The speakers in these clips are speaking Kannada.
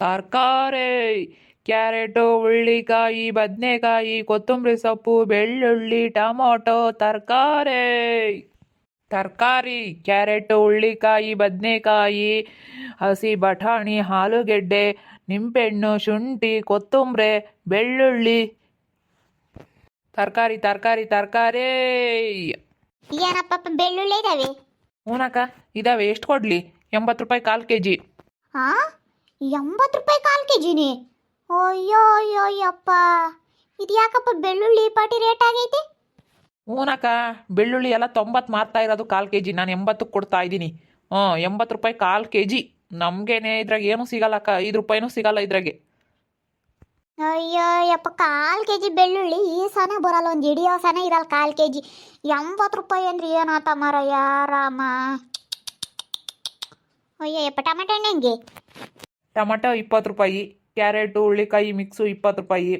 ತರಕಾರಿ ಕ್ಯಾರೆಟು ಹುಳ್ಳಿಕಾಯಿ ಬದನೆಕಾಯಿ ಕೊತ್ತಂಬರಿ ಸೊಪ್ಪು ಬೆಳ್ಳುಳ್ಳಿ ಟೊಮೊಟೊ ತರಕಾರಿ. ತರಕಾರಿ ಕ್ಯಾರೆಟು ಹುಳ್ಳಿಕಾಯಿ ಬದನೆಕಾಯಿ ಹಸಿ ಬಟಾಣಿ ಆಲೂಗೆಡ್ಡೆ ನಿಂಬೆಹಣ್ಣು ಶುಂಠಿ ಕೊತ್ತಂಬರಿ ಬೆಳ್ಳುಳ್ಳಿ. ತರಕಾರಿ ತರಕಾರಿ ತರಕಾರಿ. ಏನಪ್ಪ ಬೆಳ್ಳುಳ್ಳಿ ಇದಾವೆ? ಹೂನಕ್ಕ ಇದಾವೆ ಎಷ್ಟು ಕೊಡಲಿ? ಎಂಬತ್ತು ರೂಪಾಯಿ ಕಾಲು ಕೆ ಜಿ ಹಾ ಎಂಬತ್ತು ರೂಪಾಯಿ ಕಾಲು ಕೆ ಜಿನಿ ಅಯ್ಯೋ ಅಯ್ಯೋ ಅಯ್ಯಪ್ಪ. ಇದು ಯಾಕಪ್ಪ ಬೆಳ್ಳುಳ್ಳಿ ಪಾಟಿ ರೇಟ್ ಆಗೈತಿ? ಹೂನಕ್ಕ ಬೆಳ್ಳುಳ್ಳಿ ಎಲ್ಲ ತೊಂಬತ್ತು ಮಾರ್ತಾ ಇರೋದು ಕಾಲು ಕೆ ಜಿ ನಾನು ಎಂಬತ್ತಕ್ಕೆ ಕೊಡ್ತಾ ಇದ್ದೀನಿ. ಹ್ಞೂ ಎಂಬತ್ತು ರೂಪಾಯಿ ಕಾಲು ಕೆ ಜಿ ನಮಗೇನೆ ಇದ್ರಾಗ ಏನೂ ಸಿಗಲ್ಲಕ್ಕ ಐದು ರೂಪಾಯಿನೂ ಸಿಗಲ್ಲ ಇದ್ರಾಗೆ. ಅಯ್ಯೋ ಯಪ್ಪ ಕಾಲು ಕೆ ಜಿ ಬೆಳ್ಳುಳ್ಳಿ. ಈ ಸನ ಬರಲ್ಲ ಒಂದು ಹಿಡಿಯೋ ಸನ ಇರಲ್ಲ ಕಾಲು ಕೆ ಜಿ ಎಂಬತ್ತು ರೂಪಾಯಿ ಅಂದ್ರೆ ಏನಾತ ಮರ ಯಾರಾಮ ಅಯ್ಯೋ ಯಪ್ಪ ಟಮಾಟೆ ಹಣ್ಣು ಹೆಂಗೆ? ಟೊಮಟೊ ಇಪ್ಪತ್ತು ರೂಪಾಯಿ ಕ್ಯಾರೆಟು ಹುಳ್ಳಿಕಾಯಿ ಮಿಕ್ಸು ಇಪ್ಪತ್ತು ರೂಪಾಯಿ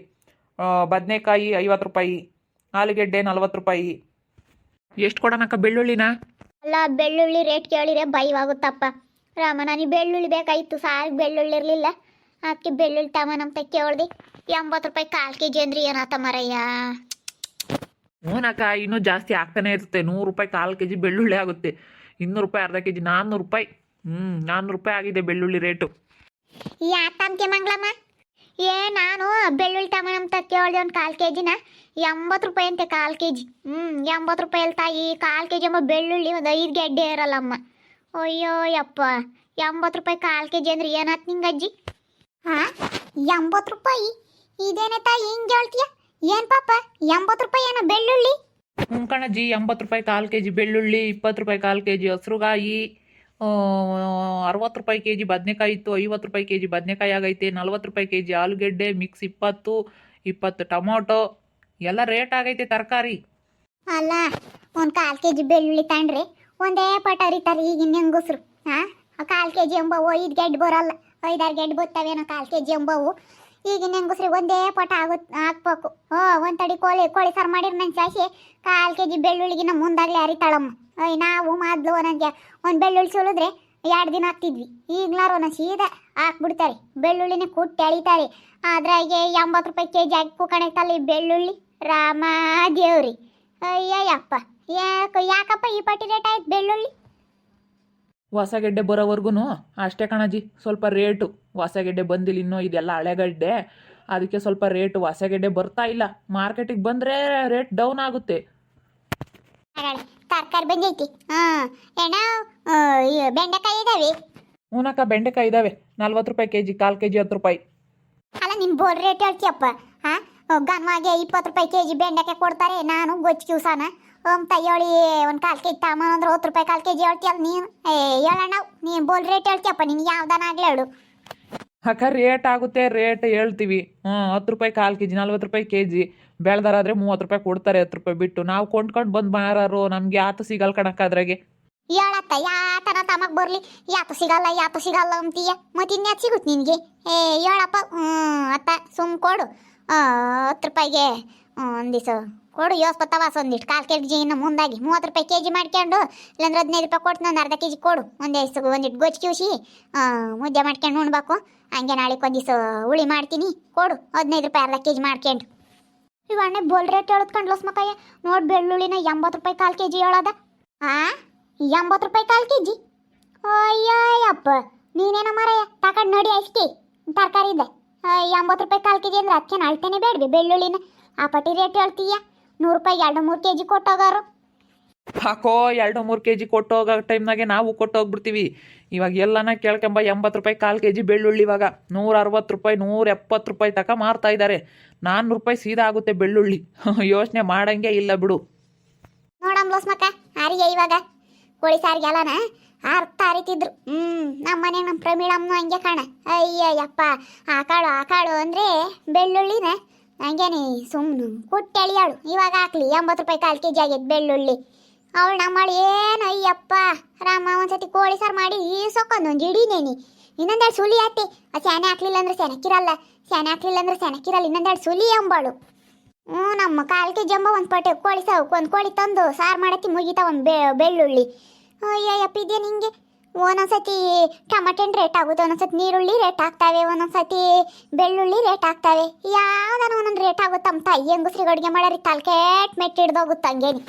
ಬದನೆಕಾಯಿ ಐವತ್ತು ರೂಪಾಯಿ ಆಲೂಗೆಡ್ಡೆ ನಲ್ವತ್ತು ರೂಪಾಯಿ. ಎಷ್ಟು ಕೊಡೋಣಕ್ಕ ಬೆಳ್ಳುಳ್ಳಿನ? ಅಲ್ಲ ಬೆಳ್ಳುಳ್ಳಿ ರೇಟ್ ಕೇಳಿದ್ರೆ ಭಯವಾಗುತ್ತಪ್ಪ. ರಾಮ ನನಗೆ ಬೆಳ್ಳುಳ್ಳಿ ಬೇಕಾಯಿತು ಸಾರ್ ಬೆಳ್ಳುಳ್ಳಿ ಇರಲಿಲ್ಲ. ಅದಕ್ಕೆ ಬೆಳ್ಳುಳ್ಳಿ ತಮ್ಮನಂತ ಕೇಳ್ದೆ ಎಂಬತ್ತು ರೂಪಾಯಿ ಕಾಲು ಕೆ ಜಿ ಅಂದ್ರೆ ಏನಾತ ಮರಯ್ಯ? ಹೂನಕ್ಕ ಇನ್ನೂ ಜಾಸ್ತಿ ಆಗ್ತಾನೆ ಇರುತ್ತೆ. ನೂರು ರೂಪಾಯಿ ಕಾಲು ಕೆ ಜಿ ಬೆಳ್ಳುಳ್ಳಿ ಆಗುತ್ತೆ. ಇನ್ನೂರು ರೂಪಾಯಿ ಅರ್ಧ ಕೆ ಜಿ ನಾನ್ನೂರು ರೂಪಾಯಿ. ಹ್ಞೂ ನಾನ್ನೂರು ರೂಪಾಯಿ ಆಗಿದೆ ಬೆಳ್ಳುಳ್ಳಿ ರೇಟು ಯಾಕಂತೆ ಮಂಗ್ಳಮ್ಮ? ಏ, ನಾನು ಬೆಳ್ಳುಳ್ಳಿ ತಮ್ಮನಂತ ಕೇಳಿದೆ ಒಂದು ಕಾಲು ಕೆ ಜಿನ ಎಂಬತ್ತು ರೂಪಾಯಿ ಅಂತೆ ಕಾಲು ಕೆ ಜಿ ಹ್ಞೂ ಎಂಬತ್ತು ರೂಪಾಯಿ ಅಲ್ಲಿ ತಾಯಿ ಕಾಲು ಕೆ ಜಿ ಅಮ್ಮ ಬೆಳ್ಳುಳ್ಳಿ ಒಂದು ಐದು ಗೆಡ್ಡೆ ಇರಲ್ಲಮ್ಮ. ಅಯ್ಯೋ, ಯಪ್ಪ. ಎಂಬತ್ತು ರೂಪಾಯಿ ಕಾಲು ಕೆ ಜಿ ಅಂದ್ರೆ ಏನಾಯ್ತು ನಿಂಗೆ ಅಜ್ಜಿ? ಹಾಂ ಎಂಬತ್ತು ರೂಪಾಯಿ? ಇದೇನೆ ತಾಯಿ, ಹಿಂಗೆ ಹೇಳ್ತೀಯ? ಏನು ಪಾಪ? ಎಂಬತ್ತು ರೂಪಾಯಿ ಏನೋ ಬೆಳ್ಳುಳ್ಳಿ? ಹ್ಞೂ ಕಣಜ್ಜಿ, ಎಂಬತ್ತು ರೂಪಾಯಿ ಕಾಲು ಕೆ ಜಿ ಬೆಳ್ಳುಳ್ಳಿ, ಇಪ್ಪತ್ತು ರೂಪಾಯಿ ಕಾಲು ಕೆ ಜಿ ಹಸ್ರುಗಾಯಿ. ಅರವತ್ತು ರೂಪಾಯಿ ಕೆ ಜಿ ಬದನೆಕಾಯಿ ಇತ್ತು, ಐವತ್ತು ರೂಪಾಯಿ ಕೆ ಜಿ ಬದನೆಕಾಯಿ ಆಗೈತೆ, ನಲ್ವತ್ತು ರೂಪಾಯಿ ಕೆ ಜಿ ಆಲೂಗೆಡ್ಡೆ, ಮಿಕ್ಸ್ ಇಪ್ಪತ್ತು ಇಪ್ಪತ್ತು ಟೊಮೊಟೊ, ಎಲ್ಲ ರೇಟ್ ಆಗೈತೆ ತರಕಾರಿ. ಅಲ್ಲ, ಒಂದು ಕಾಲು ಕೆ ಜಿ ಬೆಳ್ಳುಳ್ಳಿ ತಾಂಡ್ರಿ ಒಂದೇ ಪಟ ಅರಿತಾರೆ ಈಗಿನ ಹೆಂಗಸ್ರು ಹಾಂ ಕಾಲು ಕೆ ಜಿ ಎಂಬವು, ಐದು ಗೆಡ್ಡೆ ಬರಲ್ಲ, ಐದಾರು ಗೆಡ್ಡೆ ಬರ್ತವೇನೋ ಕಾಲು ಕೆ ಜಿ ಎಂಬವು. ಈಗಿನ ಹೆಂಗಸ್ರಿ ಒಂದೇ ಪಟ ಆಗುತ್ತೆ ಹಾಕ್ಬೇಕು ಹೋ ಒಂದು ತಡಿ ಕೋಳಿ ಕೋಳಿ ಸಾರು ಮಾಡಿರ್ ನನ್ನ ಚಾಸಿ ಕಾಲು ಕೆಜಿ ಬೆಳ್ಳುಳ್ಳಿಗಿನ ಮುಂದಾಗಲೇ ಅರಿತಾಳಮ್ಮ ಅಯ್ಯ ನಾವು ಮೊದಲು ಒಂದಂಗೆ ಒಂದು ಬೆಳ್ಳುಳ್ಳಿ ಸುಲಿದ್ರೆ ಎರಡು ದಿನ ಹಾಕ್ತಿದ್ವಿ ಈಗ್ಲಾರು ಒಂದೊಂದು ಸೀದಾ ಹಾಕ್ಬಿಡ್ತಾರೆ ಬೆಳ್ಳುಳ್ಳಿನೇ ಕುಟ್ಟಿ ಅಳಿತಾರೆ. ಅದ್ರಾಗೆ ಎಂಬತ್ತು ರೂಪಾಯಿ ಕೆ ಜಿ ಹಾಕಿ ಕಣಕ್ತಲ್ಲ ಈ ಬೆಳ್ಳುಳ್ಳಿ. ರಾಮ ದೇವ್ರಿ. ಅಯ್ಯಯ್ಯಪ್ಪ. ಯಾಕ, ಯಾಕಪ್ಪ ಈ ಪಟ್ಟಿ ರೇಟ್ ಆಯ್ತು ಬೆಳ್ಳುಳ್ಳಿ? ಹೊಸ ಗೆಡ್ಡೆ ಬರೋವರೆಗೂ ಅಷ್ಟೇ ಕಣಜಿ ಸ್ವಲ್ಪ ರೇಟು. ಹೊಸಗೆಡ್ಡೆ ಬಂದಿಲ್ಲ ಇನ್ನೂ ಇದೆಲ್ಲ ಹಳೆಗಡ್ಡೆ. ಅದಕ್ಕೆ ಸ್ವಲ್ಪ ರೇಟು. ಹೊಸಗೆಡ್ಡೆ ಬರ್ತಾ ಇಲ್ಲ. ಮಾರ್ಕೆಟಿಗೆ ಬಂದರೆ ರೇಟ್ ಡೌನ್ ಆಗುತ್ತೆ. ತರಕಾರಿ ಬಂದೈತಿ ಬೆಂಡೆಕಾಯಿ ಇದಾವೆ. ಹೂನಕ್ಕ ಬೆಂಡೆಕಾಯಿ ಇದ್ದಾವೆ ನಲ್ವತ್ತು ರೂಪಾಯಿ ಕೆ ಜಿ ಕಾಲು ಕೆ ಜಿ ಹತ್ತು ರೂಪಾಯಿ. ಅಲ್ಲ ನಿನ್ ಬೋರ್ ರೇಟ್ ಹೇಳ್ತೀಯಪ್ಪ. ಹಾಂ ಗನ್ವಾಗೆ ಇಪ್ಪತ್ತು ರೂಪಾಯಿ ಕೆ ಜಿ ಬೆಂಡೆಕಾಯಿ ಕೊಡ್ತಾರೆ. ನಾನು ಗೊಜ್ಜು ಕ್ಯೂಸಾನ ಅಂತ ಹೇಳಿ ಒಂದು ಕಾಲು ಕೆ ಜಿ ಅಂದ್ರೆ ಹತ್ತು ರೂಪಾಯಿ ಕಾಲು ಕೆ ಜಿ ಹೇಳ್ತೀಯಲ್ಲ ನೀನು. ಏ ಹೇಳಣ್ಣ ನೀನು ಬೋಲ್ ರೇಟ್ ಹೇಳ್ತೀಯಪ್ಪ ನಿನ್ಗೆ ಯಾವ್ದಾನ ಆಗ್ಲಿ ಹೇಳು. ಅಕ್ಕ ರೇಟ್ ಆಗುತ್ತೆ ರೇಟ್ ಹೇಳ್ತೀವಿ. ಹ್ಞೂ ಹತ್ತು ರೂಪಾಯಿ ಕಾಲು ಕೆ ಜಿ ನಲ್ವತ್ತು ರೂಪಾಯಿ ಕೆ ಜಿ. ಬೆಳ್ದಾರಾದ್ರೆ ಮೂವತ್ತು ರೂಪಾಯಿ ಕೊಡ್ತಾರೆ ಹತ್ತು ರೂಪಾಯಿ ಬಿಟ್ಟು. ನಾವು ಕೊಂಡ್ಕೊಂಡು ಬಂದು ಮಾರಾರು ನಮಗೆ ಆತ ಸಿಗಲ್ಲ ಕಣಕ್ಕ ಅದ್ರಾಗೆ. ಹೇಳತ್ತ ಯಾತನ ತಮಗ್ ಬರ್ಲಿ. ಯಾತ ಸಿಗಲ್ಲ ಯಾತ ಸಿಗಲ್ಲ ಅಂತೀಯ. ಮತ್ತೆ ಇನ್ಯಾತ್ ಸಿಗುತ್ತೆ ನಿನಗೆ? ಏ ಹೇಳಪ್ಪ. ಹ್ಞೂ ಅತ್ತ ಸುಮ್ ಕೊಡು. ಹತ್ತು ರೂಪಾಯಿಗೆ ಒಂದು ದಿವಸ. ಕೊಡು ಯೋಸ್ಪ ಒಂದು ಒಂದಿಷ್ಟು. ಕಾಲು ಕೆ ಜಿ ಇನ್ನು ಮುಂದಾಗಿ. ಮೂವತ್ತು ರೂಪಾಯಿ ಕೆ ಜಿ ಮಾಡ್ಕೊಂಡು ಇಲ್ಲಾಂದ್ರೆ ಹದಿನೈದು ರೂಪಾಯಿ ಕೊಟ್ಟು ಒಂದು ಅರ್ಧ ಕೆ ಜಿ ಕೊಡು. ಒಂದು ದಿವಸ ಒಂದಿಟ್ಟು ಗೊಜ್ಜು ಕಿವಿಸಿ ಮುದ್ದೆ ಮಾಡ್ಕೊಂಡು ಉಣ್ಬೇಕು. ಹಂಗೆ ನಾಳೆ ಒಂದು ದಿವಸ ಹುಳಿ ಮಾಡ್ತೀನಿ. ಕೊಡು, ಹದಿನೈದು ರೂಪಾಯಿ ಅರ್ಧ ಕೆ ಜಿ ಮಾಡ್ಕೊಂಡು ಇವಣ್ಣೆ ಬೋಲ್ ರೇಟ್ ಹೇಳೋದು ಕಂಡ್ಲಸ್ ಮಕ್ಕಯ್ಯ ನೋಡಿ ಬೆಳ್ಳುಳ್ಳಿನ ಎಂಬತ್ತು ರೂಪಾಯಿ ಕಾಲು ಕೆ ಜಿ ಹೇಳೋದ. ಆ, ಎಂಬತ್ತು ರೂಪಾಯಿ ಕಾಲು ಕೆ ಜಿ ಅಯ್ಯಪ್ಪ ನೀನೇನ ಮರಯ್ಯ ತಕೊಂಡು ನೋಡಿ ಅಷ್ಟೇ ತರಕಾರಿ ಇದೆ. ಎಂಬತ್ತು ರೂಪಾಯಿ ಕಾಲು ಕೆ ಜಿ ಅಂದ್ರೆ ಅದಕ್ಕೆ ಅಳ್ತೇನೆ ಬೇಡ್ವಿ ಬೆಳ್ಳುಳ್ಳಿನ. ಆ ಪಟ್ಟಿ ರೇಟ್ ಹೇಳ್ತೀಯ? ನೂರು ರೂಪಾಯಿ ಎರಡು ಮೂರು ಕೆ ಜಿ ಕೊಟ್ಟೋಗಾರು. ಹಾಕೋ ಎರಡು ಮೂರು ಕೆ ಜಿ ಕೊಟ್ಟು ಹೋಗೋ ಟೈಮ್ನಾಗೆ ನಾವು ಕೊಟ್ಟು ಹೋಗ್ಬಿಡ್ತೀವಿ ಇವಾಗ ಎಲ್ಲನ ಕೇಳ್ಕೊಂಬ ಎಂಬತ್ತು ರೂಪಾಯಿ ಕಾಲು ಕೆ ಜಿ ಬೆಳ್ಳುಳ್ಳಿ ಇವಾಗ. ನೂರ ಅರವತ್ತು ರೂಪಾಯಿ ನೂರ ಎಪ್ಪತ್ತು ರೂಪಾಯಿ ತಕ ಮಾರ್ತಾ ಇದ್ದಾರೆ. ನಾನ್ನೂರು ರೂಪಾಯಿ ಸೀದಾ ಆಗುತ್ತೆ ಬೆಳ್ಳುಳ್ಳಿ. ಯೋಚನೆ ಮಾಡಂಗೆ ಇಲ್ಲ ಬಿಡು. ನೋಡಮ್ಲೋಸ್ ಮಕ್ಕ ಆರಿಗೆ ಇವಾಗ. ಕೋಳಿ ಸಾರಿಗೆ ಅಲ್ಲನ ಅರ್ಥ ಅರಿತಿದ್ರು ಹ್ಮ್ ನಮ್ಮ ಮನೆಗೆ ನಮ್ಮ ಪ್ರಮೀಳಮ್ಮನು ಹಂಗೆ ಕಾಣ. ಅಯ್ಯಯ್ಯಪ್ಪ ಆ ಕಾಳು ಆ ಕಾಳು ಅಂದ್ರೆ ಬೆಳ್ಳುಳ್ಳಿನ. ಹಂಗೇನೆ ಸುಮ್ಮನೆ ಕುಟ್ಟಿ ಎಳಿಯಾಳು. ಇವಾಗ ಹಾಕ್ಲಿ, ಎಂಬತ್ತು ರೂಪಾಯಿ ಕಾಲು ಕೆ ಜಿ ಬೆಳ್ಳುಳ್ಳಿ. ಅವಳು ನಮ್ಮಳು ಏನು ಅಯ್ಯಪ್ಪ, ರಾಮ, ಒಂದ್ಸತಿ ಕೋಳಿ ಸಾರು ಮಾಡಿ ಈ ಸೊಕ್ಕೊಂದು ಒಂದು ಇಡೀನೇನಿ ಇನ್ನೊಂದೆರಡು ಸುಲಿ ಆತಿ. ಆ ಸ್ಯಾನೆ ಹಾಕ್ಲಿಲ್ಲ ಅಂದ್ರೆ ಸೆನಕ್ಕಿರಲ್ಲ ಸ್ಯಾನೆ ಹಾಕ್ಲಿಲ್ಲ ಅಂದ್ರೆ ಸೆನಕ್ಕಿರಲ್ಲ ಇನ್ನೊಂದೆರಡು ಸುಲಿ ಎಂಬಳು ಹ್ಞೂ, ನಮ್ಮ ಕಾಲ್ಗೆ ಜಂಬ ಒಂದು ಪಟ್ಟೆ ಕೋಳಿ ಸಾವು ಒಂದು ಕೋಳಿ ತಂದು ಸಾರು ಮಾಡತ್ತಿ ಮುಗಿತಾ ಒಂದು ಬೆಳ್ಳುಳ್ಳಿ. ಅಯ್ಯಯ್ಯಪ್ಪ ಇದೆಯಾ ಹಿಂಗೆ? ಒಂದೊಂದ್ಸತಿ ಹಣ್ಣು ರೇಟ್ ಆಗುತ್ತೆ, ಒಂದೊಂದ್ಸತಿ ನೀರುಳ್ಳಿ ರೇಟ್ ಆಗ್ತಾವೆ, ಒಂದೊಂದ್ಸತಿ ಬೆಳ್ಳುಳ್ಳಿ ರೇಟ್ ಆಗ್ತಾವೆ. ಯಾವ್ದಾನ ಒಂದೊಂದು ರೇಟ್ ಆಗುತ್ತೆ ಅಂತ ಹೆಂಗಸ್ರಿಗೆ ಅಡುಗೆ ಮಾಡರಿ ತಲ್ಕೆಟ್ ಮೆಟ್ಟು ಹಿಡ್ದೋಗುತ್ತೆ ಹಂಗೇನಿ.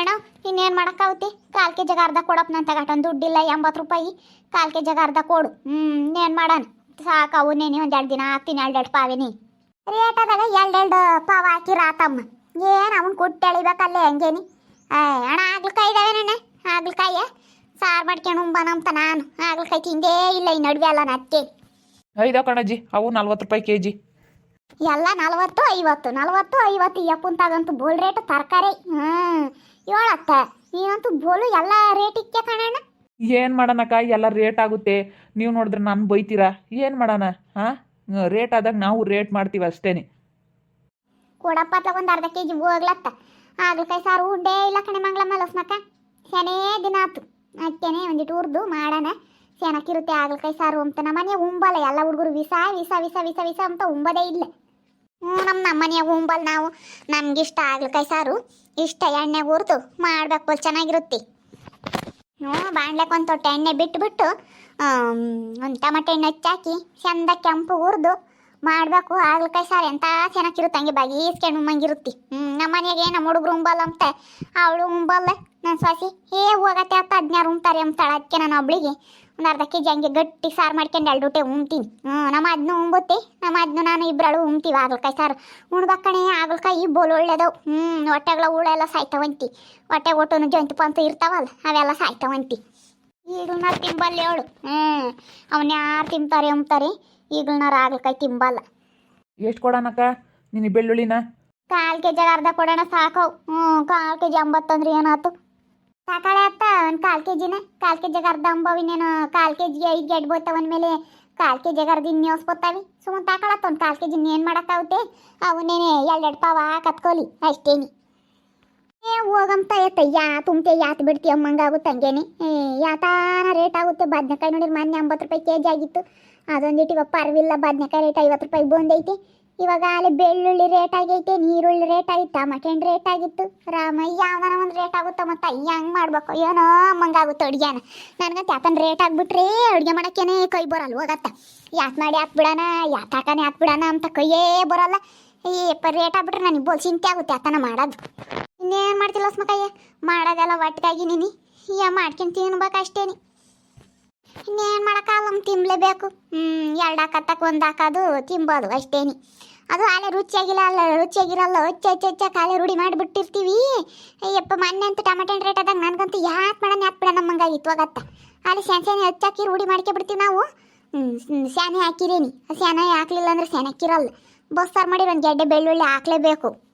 ಏನೋ, ಇನ್ನೇನು ಮಾಡೋಕ್ಕಾಗುತ್ತೆ ಕಾಲು ಕೆ ಜಿಗೆ ಅರ್ಧ ಕೊಡಪ್ಪ ನನ್ನ ತಗೊಂಡು ದುಡ್ಡಿಲ್ಲ, ಎಂಬತ್ತು ರೂಪಾಯಿ. ಕಾಲು ಕೆ ಜಿಗೆ ಅರ್ಧ ಕೊಡು. ಹ್ಞೂ ಇನ್ನೇನು ಮಾಡೋಣ ಸಾಕು ಅವು ಒಂದು ಎರಡು ದಿನ ಹಾಕ್ತೀನಿ ಎರಡೆರಡು ಪಾವಿನಿ. ರೇಟ್ ಆದಾಗ ಎರಡೆರಡು ಪಾವ ಹಾಕಿ ರಾತಮ್ಮ ಏನು ಅವನು ಕೊಟ್ಟು ಎಳಿಬೇಕಲ್ಲೇ ಹಂಗೇನಿ. ಹಣ ಆಗ್ಲಕಾಯಿ ಇದಾವೆ ನೆನೆ ಆಗ್ಲಕಾಯ ಸಾರು ಮಾಡ್ಕೊಂಡು ಬನಂತ ನಾನು. ಆಗ್ಲಕಾಯಿ ತಿಂದೇ ಇಲ್ಲ ಈ ನಡುವೆ ಅಲ್ಲ ನಕ್ಕೆ ಐದೋ ಕಣಜ್ಜಿ ಅವು ನಲ್ವತ್ತು ರೂಪಾಯಿ ಕೆ ಜಿ ಎಲ್ಲ ನಲ್ವತ್ತು ಐವತ್ತು ನಲ್ವತ್ತು ಐವತ್ತು ಯಪ್ಪಂತಾಗಂತೂ ತಗಂತೂ ಬೋಲ್ ರೇಟ್ ತರಕಾರಿ. ಹ್ಞೂ ಹೇಳತ್ತ ನೀನಂತೂ ಬೋಲು ಎಲ್ಲ ರೇಟ್ ಇಕ್ಕೆ ಕಣಣ್ಣ. ಏನು ಮಾಡೋಣಕ್ಕ ಎಲ್ಲ ರೇಟ್ ಆಗುತ್ತೆ. ನೀವು ನೋಡಿದ್ರೆ ನಾನು ಬೈತೀರಾ? ಏನು ಮಾಡೋಣ? ಹಾಂ? ರೇಟ್ ಆದಾಗ ನಾವು ರೇಟ್ ಮಾಡ್ತೀವಿ ಅಷ್ಟೇನೆ. ಕೊಡಪ್ಪ ಒಂದು ಅರ್ಧ ಕೆ ಜಿ ಹೋಗ್ಲತ್ತ ಆಗ್ಲಕಾಯಿ ಸಾರು ಉಂಡೆ ಇಲ್ಲ ಕಣೆ ಮಂಗಳ ಮಲಸ್ನಕ್ಕ ಶನೇ ದಿನ ಆತು. ಅಕ್ಕೇನೆ ಒಂದಿಟ್ಟು ಹುರ್ದು ಮಾಡೋಣ. ಚೆನ್ನಾಗಿರುತ್ತೆ ಆಗ್ಲಕಾಯಿ ಸಾರು ಅಂತ. ನಮ್ಮನೆ ಉಂಬಲ್ಲ, ಎಲ್ಲ ಹುಡುಗರು ವಿಸ ವಿಸ ವಿಸ ವಿಸ ವಿಸ ಅಂತ ಉಂಬದೇ ಇಲ್ಲ. ಹ್ಞೂ ನಮ್ಮ ನಮ್ಮನೆಯಾಗ ಉಂಬಲ್ ನಾವು. ನಮ್ಗಿಷ್ಟ ಆಗ್ಲಕಾಯಿ ಸಾರು. ಇಷ್ಟ ಎಣ್ಣೆ ಹುರಿದು ಮಾಡಬೇಕು ಚೆನ್ನಾಗಿರುತ್ತೆ. ಹ್ಞೂ ಬಾಣ್ಲಕ್ಕೆ ಒಂದು ತೊಟ್ಟೆ ಎಣ್ಣೆ ಬಿಟ್ಬಿಟ್ಟು ಒಂದು ಟಮಟೆ ಹಣ್ಣು ಹಚ್ಚಾಕಿ ಚಂದ ಕೆಂಪು ಹುರಿದು ಮಾಡಬೇಕು. ಹಾಗಲಕಾಯಿ ಸಾರು ಎಂತ ಚೆನ್ನಾಗಿರುತ್ತೆ ಹಂಗೆ ಬಗೀಸ್ಕೊಂಡು ಉಮ್ಮಂಗಿರುತ್ತಿ. ಹ್ಞೂ ನಮ್ಮ ಮನೆಯಾಗೆ ನಮ್ಮ ಹುಡುಗರು ಉಂಬಲ್ಲ ಅಂತ. ಅವಳು ಉಂಬಲ್ಲ. ನನ್ನ ಸಾಸಿ ಏ ಹೋಗತ್ತೆ ಅಂತ ಹದಿನಾರು ಉಂಬ್ತಾರೆ ಅಂತಾಳೆ ಅದಕ್ಕೆ ನಾನು ಒಬ್ಳಿಗೆ ಒಂದು ಅರ್ಧ ಕೆ ಜಿ ಹಂಗೆ ಗಟ್ಟಿ ಸಾರು ಮಾಡ್ಕೊಂಡು ಎರಡು ಊಟ ಉಮ್ತೀನಿ ಹ್ಞೂ ನಮ್ಮ ಅದನ್ನು ಉಂಬುತ್ತೆ. ನಮ್ಮ ಅದನ್ನು ನಾನು ಇಬ್ಬರಳು ಉಂಬ್ತೀವಿ ಹಾಗಲಕಾಯಿ ಸಾರು. ಉಣ್ಬೇಕಣೆ ಹಾಗಲಕಾಯಿ ಬೋಲ್ ಒಳ್ಳೇದವು. ಹ್ಞೂ ಹೊಟ್ಟೆಗಳ ಹುಳೆಲ್ಲ ಸಾಯ್ತವಂತಿ. ಹೊಟ್ಟೆ ಒಟ್ಟು ಜಂತು ಪಂತು ಇರ್ತಾವಲ್ಲ, ಅವೆಲ್ಲ ಸಾಯ್ತವಂತಿ. ಈಗಳ್ನ ತಿಂಬಲ್ಲ ಹೇಳು ಹ್ಞೂ ಅವನ್ನ ಯಾರು ತಿಂತಾರೆ ಅಂತಾರೆ ಈಗಳ್ನಾರ ಆಗ್ಲಕಾಯಿ ತಿಂಬಲ್ಲ. ಎಷ್ಟು ಕೊಡೋಣಕ್ಕ ನಿನ್ನ ಬೆಳ್ಳುಳ್ಳಿನ? ಕಾಲು ಕೆ ಜಿಗೆ ಅರ್ಧ ಕೊಡೋಣ ಸಾಕು. ಹ್ಞೂ ಕಾಲು ಕೆ ಜಿ ಅಂಬತ್ತಂದ್ರೆ ಏನಾಯ್ತು ಸಾಕಾಳೆ ಅತ್ತ ಒಂದು ಕಾಲು ಕೆ ಜಿನ ಕಾಲು ಕೆ ಜಿಗೆ ಅರ್ಧ ಅಂಬವಿನೇನು? ಕಾಲು ಕೆ ಜಿಗೆ ಐದು ಗೆಡ್ ಬೋತಾವ ಅಂದಮೇಲೆ ಕಾಲು ಕೆ ಜಿಗೆ ಅರ್ಧ ಇನ್ನೇಸ್ ಬೋತಾವೆ ಸುಮ್ಮನೆ ತಾಕಳತ್ತ ಒಂದು ಕಾಲು ಕೆ ಜಿನ ಏನು ಮಾಡೋಕ್ಕಾಗುತ್ತೆ? ಎರಡು ಎರಡೆರಡು ಪಾವ ಕತ್ಕೊಲಿ ಅಷ್ಟೇನಿ. ಏ, ಹೋಗಂತ ಎತ್ತ. ಯಾ ತುಂಬ್ತೆ ಯಾತ್ ಬಿಡ್ತಿ ಅಮ್ಮಂಗಾಗುತ್ತೆ ಹಂಗೇನೆ. ಏ, ಯಾತಾನ ರೇಟ್ ಆಗುತ್ತೆ. ಬದ್ನೆಕಾಯಿ ನೋಡಿದ್ರೆ ಮೊನ್ನೆ ಎಂಬತ್ತು ರೂಪಾಯಿ ಕೆ ಜಿ ಆಗಿತ್ತು. ಅದೊಂದಿಟ್ಟು ಇವಾಗ ಪರವಿಲ್ಲ ಬದ್ನೆಕಾಯಿ ರೇಟ್ ಐವತ್ತು ರೂಪಾಯಿ ಬಂದೈತಿ. ಇವಾಗ ಅಲ್ಲಿ ಬೆಳ್ಳುಳ್ಳಿ ರೇಟ್ ಆಗೈತೆ, ನೀರುಳ್ಳಿ ರೇಟ್ ಆಗಿತ್ತು ಟಮಾಟೆ ರೇಟ್ ಆಗಿತ್ತು. ರಾಮಯ್ಯ ಯಾವನ ಒಂದು ರೇಟ್ ಆಗುತ್ತ ಮತ್ತೆ ಹೆಂಗ್ ಮಾಡ್ಬೇಕು? ಏನೋ ಅಮ್ಮಂಗಾಗುತ್ತೆ ಅಡುಗೆನ ನನಗಂತ ಯಾತನ ರೇಟ್ ಆಗ್ಬಿಟ್ರೆ ಅಡುಗೆ ಮಾಡೋಕ್ಕೇನೆ ಕೈ ಬರಲ್ಲ, ಹೋಗತ್ತ. ಯಾತ್ ಮಾಡಿ ಹಾಕ್ ಬಿಡೋಣ ಯಾತ್ ಹಾಕನೆ ಹಾಕ್ ಬಿಡೋಣ ಅಂತ ಕೈಯೇ ಬರಲ್ಲ. ಈ ರೇಟ್ ಆಗ್ಬಿಟ್ರೆ ನನಗೆ ಬೋಲ್ ಚಿಂತೆ ಆಗುತ್ತೆ ಆತನ ಮಾಡೋದು. ಇನ್ನೇನು ಮಾಡ್ತಿಲ್ಲ ಸ್ಮಕಯ್ಯ ಮಾಡೋದೆಲ್ಲ ಒಟ್ಟಿಗಾಗಿ ನೀನು. ಯಾ, ಮಾಡ್ಕೊಂಡು ತಿನ್ಬೇಕು ಅಷ್ಟೇನಿ. ಇನ್ನೇನು ಮಾಡೋಕ್ಕಾಗಲ್ಲ ತಿನ್ಲೇಬೇಕು ಹ್ಞೂ ಎರಡು ಹಾಕತ್ತಕ್ಕೆ, ಒಂದು ಹಾಕೋದು ತಿನ್ಬೋದು ಅಷ್ಟೇನಿ. ಅದು ಆಲೆ ರುಚಿಯಾಗಿಲ್ಲ, ಅಲ್ಲ ರುಚಿಯಾಗಿರಲ್ಲ. ಹೆಚ್ಚು ಹೆಚ್ಚು ಹೆಚ್ಚಾಗಿ ಕಾಲೇ ರೂಢಿ ಮಾಡಿಬಿಟ್ಟಿರ್ತೀವಿ. ಅಯ್ಯಪ್ಪ, ಮೊನ್ನೆ ಅಂತ ಟೊಮೆಟೊ ರೇಟ್ ಆದಾಗ ನನಗಂತೂ ಯಾಕೆ ಮಾಡೋಣ, ಯಾಕೆ ಬಿಡೋಣ ನಮ್ಮಂಗಾಗಿತ್ತು ಆಗತ್ತ ಅಲ್ಲಿ ಸ್ಯಾನೆ ಸ್ಯಾನೆ ಹೆಚ್ಚಾಕಿ ರೂಢಿ ಮಾಡ್ಕೊಬಿಡ್ತೀವಿ ನಾವು. ಸ್ಯಾನೆ ಹಾಕಿರೇನಿ. ಸ್ಯಾನೆ ಹಾಕ್ಲಿಲ್ಲ ಅಂದ್ರೆ ಸ್ಯಾನೆ ಹಾಕಿರಲ್ಲ. ಬಸ್ಸಾರು ಮಾಡಿ ಒಂದು ಗೆಡ್ಡೆ ಬೆಳ್ಳುಳ್ಳಿ ಹಾಕ್ಲೇಬೇಕು.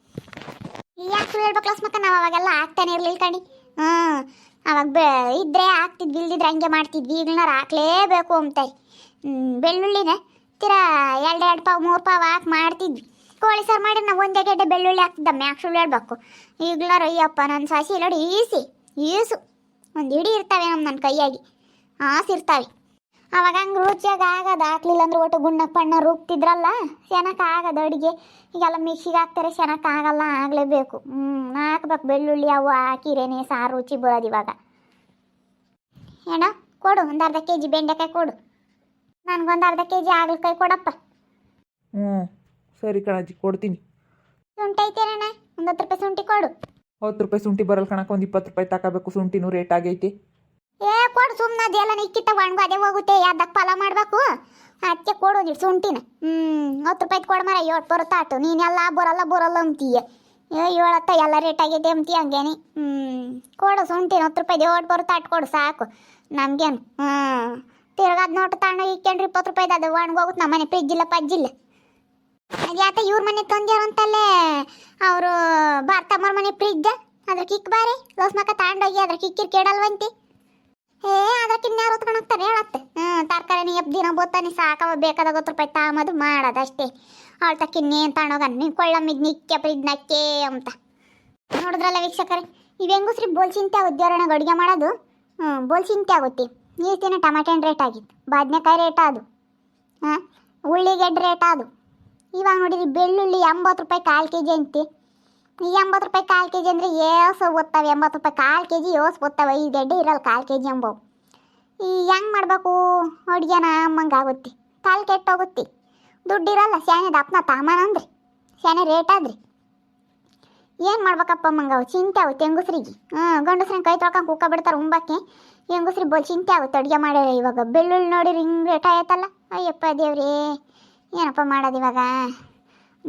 ಯಾಕೆ ಸುಳ್ಳು ಹೇಳ್ಬೇಕು ಮಕ್ಕ? ನಾವು ಅವಾಗೆಲ್ಲ ಆಗ್ತಾನೆ ಇರ್ಲಿಲ್ಲ ಕಣಿ. ಹ್ಞೂ ಅವಾಗ ಬೆ, ಇದ್ರೆ ಆಗ್ತಿದ್ವಿ, ಇಲ್ದಿದ್ರೆ ಹಂಗೆ ಮಾಡ್ತಿದ್ವಿ. ಈಗಲನಾರು ಹಾಕ್ಲೇಬೇಕು ಅಂತಾರೆ ಬೆಳ್ಳುಳ್ಳಿನ ತಿರಾ ಎರಡು ಎರಡು ಪಾವು, ಮೂರು ಪಾವು ಹಾಕಿ ಮಾಡ್ತಿದ್ವಿ. ಕೋಳಿ ಸಾರು ಮಾಡಿ ನಾವು ಒಂದೇ ಗೆಡ್ಡೆ ಬೆಳ್ಳುಳ್ಳಿ ಹಾಕ್ತಿದ್ದ ಮ್ಯಾಕ್ ಸುಳ್ಳು ಹೇಳ್ಬೇಕು. ಈಗಲಾರ, ಅಯ್ಯಪ್ಪ ನನ್ನ ಸಾಸಿ ನೋಡಿ, ಈಸಿ, ಈಸು. ಒಂದು ಇಡೀ ಇರ್ತಾವೆ ನಮ್ಮ ನನ್ನ ಕೈಯಾಗಿ ಆಸಿರ್ತಾವೆ ಅವಾಗ ಹಂಗೆ ರುಚಿಯಾಗಿ ಆಗೋದು. ಹಾಕ್ಲಿಲ್ಲ ಅಂದ್ರೆ ಒಟ್ಟು ಗುಣ್ಣ ಪಣ್ಣ ರುಬ್ತಿದ್ರಲ್ಲ ಚೆನ್ನಾಗಿ ಆಗದ ಅಡುಗೆ. ಈಗೆಲ್ಲ ಮಿಕ್ಸಿಗೆ ಹಾಕ್ತಾರೆ ಚೆನ್ನಾಗಿ ಆಗಲ್ಲ ಆಗಲೇಬೇಕು. ಹ್ಞೂ ಹಾಕ್ಬೇಕು ಬೆಳ್ಳುಳ್ಳಿ ಅವು ಹಾಕಿರೇನೆ ಸಾರು ರುಚಿ ಬರೋದು ಇವಾಗ. ಏನ ಕೊಡು ಒಂದು ಅರ್ಧ ಕೆ ಜಿ ಬೆಂಡೆಕಾಯಿ ಕೊಡು. ನನಗೊಂದು ಅರ್ಧ ಕೆ ಜಿ ಹಾಗಲಕಾಯಿ ಕೊಡಪ್ಪ. ಹ್ಞೂ ಸರಿ ಕಣಜ್ಜಿ ಕೊಡ್ತೀನಿ. ಶುಂಠಿ ಐತೇನಣ್ಣ ಒಂದು ಹತ್ತು ರೂಪಾಯಿ ಶುಂಠಿ ಕೊಡು. ಹತ್ತು ರೂಪಾಯಿ ಶುಂಠಿ ಬರಲ್ಲ ಕಣಕ್ಕೆ ಒಂದು ಇಪ್ಪತ್ತು ರೂಪಾಯಿ ತಗೋಬೇಕು ಶುಂಠಿನೂ ರೇಟ್ ಆಗೈತಿ. ಏ, ಕೊಡು ಸುಮ್ಮನೆ ಅದೆಲ್ಲ ನಿಕ್ಕಿತ್ತ ಒಣಗು, ಅದೇ ಹೋಗುತ್ತೆ. ಯಾವ್ದಕ್ಕೆ ಫಲ ಮಾಡಬೇಕು? ಅದಕ್ಕೆ ಕೊಡೋದು ಸುಂಟಿನ ಹ್ಞೂ ಹತ್ತು ರೂಪಾಯಿ ಕೊಡು ಮರ ಏಳು ಬರುತ್ತ ಆಟು ನೀನೆಲ್ಲ ಬರಲ್ಲ ಬರಲ್ಲ ಅಂತೀಯ. ಏ, ಏಳತ್ತ, ಎಲ್ಲ ರೇಟ್ ಆಗಿದೆ ಅಂತೀಯ ಹಂಗೇನಿ. ಹ್ಞೂ ಕೊಡು ಶುಂಠಿನ ಹತ್ತು ರೂಪಾಯಿ, ಏಳು ಬರುತ್ತ ಆಟು ಕೊಡು, ಸಾಕು. ನಮಗೇನು? ಹ್ಞೂ ತಿರ್ಗಾದ ನೋಟು ತಗೊಂಡು ಇಕ್ಕೊಂಡ್ರಿ, ಇಪ್ಪತ್ತು ರೂಪಾಯಿ ಅದು ಒಣಗೋಗುತ್ತೆ ನಮ್ಮ ಮನೆ ಫ್ರಿಜ್ ಇಲ್ಲ ಪಜ್ಜಿಲ್ಲ ಅದ್ಯಾತ ಇವ್ರ ಮನೆ ತಂದ್ಯಾರಂತಲ್ಲೇ ಅವರು ಭಾರತಮ್ಮರ ಮನೆ ಫ್ರಿಜ್ ಅದ್ರ ಕಿಕ್ ಬಾರಿ. ಲೋಸ್ಮಕ್ಕ ತಗೊಂಡೋಗಿ ಅದ್ರ ಕಿಕ್ಕಿರ್ ಕೇಳಲ್ವಂತಿ. ಏ ಅದಕ್ಕಿನ್ನ ಇನ್ಯಾರು ಹೊತ್ಕೊಂಡು ಹೋಗ್ತಾರೆ ಹೇಳತ್ತೆ ಹ್ಞೂ ತರಕಾರಿ ಎಪ್ ದಿನ ಬೋತಾನೆ ಸಾಕವ ಬೇಕಾದ ಹತ್ತು ರೂಪಾಯಿ ತಾಮದು ಮಾಡೋದು ಅಷ್ಟೇ ಅವಳು ತಕ್ಕ ಇನ್ನೇನು ತಗೊಂಡೋಗ ನೀನು ಕೊಳ್ಳಮ್ಮಿದ್ ನಿಕ್ಕೆ ಪ್ರಿದ್ ನಕ್ಕೆ ಅಂತ. ನೋಡಿದ್ರಲ್ಲ ವೀಕ್ಷಕರೇ, ಇವು ಹೆಂಗಸ್ರಿ ಬೋಲ್ ಚಿಂತೆ ಉದ್ಯೋಗಣ ಅಡುಗೆ ಮಾಡೋದು? ಹ್ಞೂ ಬೋಲ್ ಚಿಂತೆ ಆಗುತ್ತೆ ಈ ದಿನ ಟಮಾಟೆ ಹಣ್ಣು ರೇಟ್ ಆಗಿತ್ತು. ಬದನೆಕಾಯಿ ರೇಟ್ ಅದು. ಹಾಂ ಉಳ್ಳಿಗೆಡ್ಡೆ ರೇಟ್ ಅದು. ಇವಾಗ ನೋಡಿರಿ ಬೆಳ್ಳುಳ್ಳಿ ಎಂಬತ್ತು ರೂಪಾಯಿ ಕಾಲು ಕೆ ಜಿ ಅಂತಿ. ಎಂಬತ್ತು ರೂಪಾಯಿ ಕಾಲು ಕೆ ಜಿ ಅಂದರೆ ಏಸು ಓದ್ತಾವೆ, ಎಂಬತ್ತು ರೂಪಾಯಿ ಕಾಲು ಕೆ ಜಿ ಏಸು ಓದ್ತಾವೆ, ಈ ಗೆಡ್ಡೆ ಇರಲ್ಲ ಕಾಲು ಕೆ ಜಿ ಎಂಬವು. ಈ ಹೆಂಗೆ ಮಾಡಬೇಕು? ಅಡುಗೆನ ಅಮ್ಮಂಗಾಗುತ್ತೆ ಕಾಲು ಕೆಟ್ಟೋಗುತ್ತೆ ದುಡ್ಡಿರಲ್ಲ ಸ್ಯಾನೆ ದಪ್ಪನ ತಾಮಾನ ಅಂದ್ರಿ. ಸ್ಯಾನೆ ರೇಟ್ ಆದ್ರಿ. ಏನು ಮಾಡ್ಬೇಕಪ್ಪ ಮಂಗವು ಚಿಂತೆ ಆಗುತ್ತೆ ಹೆಂಗಸ್ರಿಗೆ ಹಾಂ ಗಂಡಸ್ರಿಗೆ ಕೈ ತೊಳ್ಕೊಂಡು ಕುಕ್ಕ ಬಿಡ್ತಾರೆ ಉಂಬಕ್ಕೆ. ಹೆಂಗಸ್ರಿಗೆ ಬೋಲ್ ಚಿಂತೆ ಆಗುತ್ತೆ ಅಡುಗೆ ಮಾಡ್ಯಾರ ಇವಾಗ. ಬೆಳ್ಳುಳ್ಳಿ ನೋಡಿರಿ ಹಿಂಗೆ ರೇಟ್ ಆಯ್ತಲ್ಲ. ಅಯ್ಯಪ್ಪ ದೇವ್ರಿ, ಏನಪ್ಪ ಮಾಡೋದು ಇವಾಗ?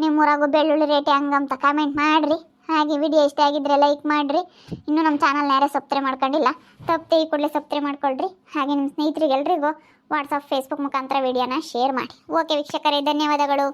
ನಿಮ್ಮೂರಾಗೂ ಬೆಳ್ಳುಳ್ಳಿ ರೇಟ್ ಹೆಂಗಂತ ಕಾಮೆಂಟ್ ಮಾಡಿರಿ. ಹಾಗೆ ವಿಡಿಯೋ ಇಷ್ಟ ಆಗಿದ್ರೆ ಲೈಕ್ ಮಾಡಿರಿ. ಇನ್ನೂ ನಮ್ಮ ಚಾನಲ್ನ ಯಾರೇ ಸಬ್ಸ್ಕ್ರೈಬ್ ಮಾಡ್ಕೊಂಡಿಲ್ಲ, ತಪ್ಪದೆ ಈ ಕೂಡಲೇ ಸಬ್ಸ್ಕ್ರೈಬ್ ಮಾಡ್ಕೊಳ್ರಿ. ಹಾಗೆ ನಿಮ್ಮ ಸ್ನೇಹಿತರಿಗೆ ಎಲ್ರಿಗೂ ವಾಟ್ಸಪ್ ಫೇಸ್ಬುಕ್ ಮುಖಾಂತರ ವಿಡಿಯೋನ ಶೇರ್ ಮಾಡಿ. ಓಕೆ ವೀಕ್ಷಕರೇ, ಧನ್ಯವಾದಗಳು.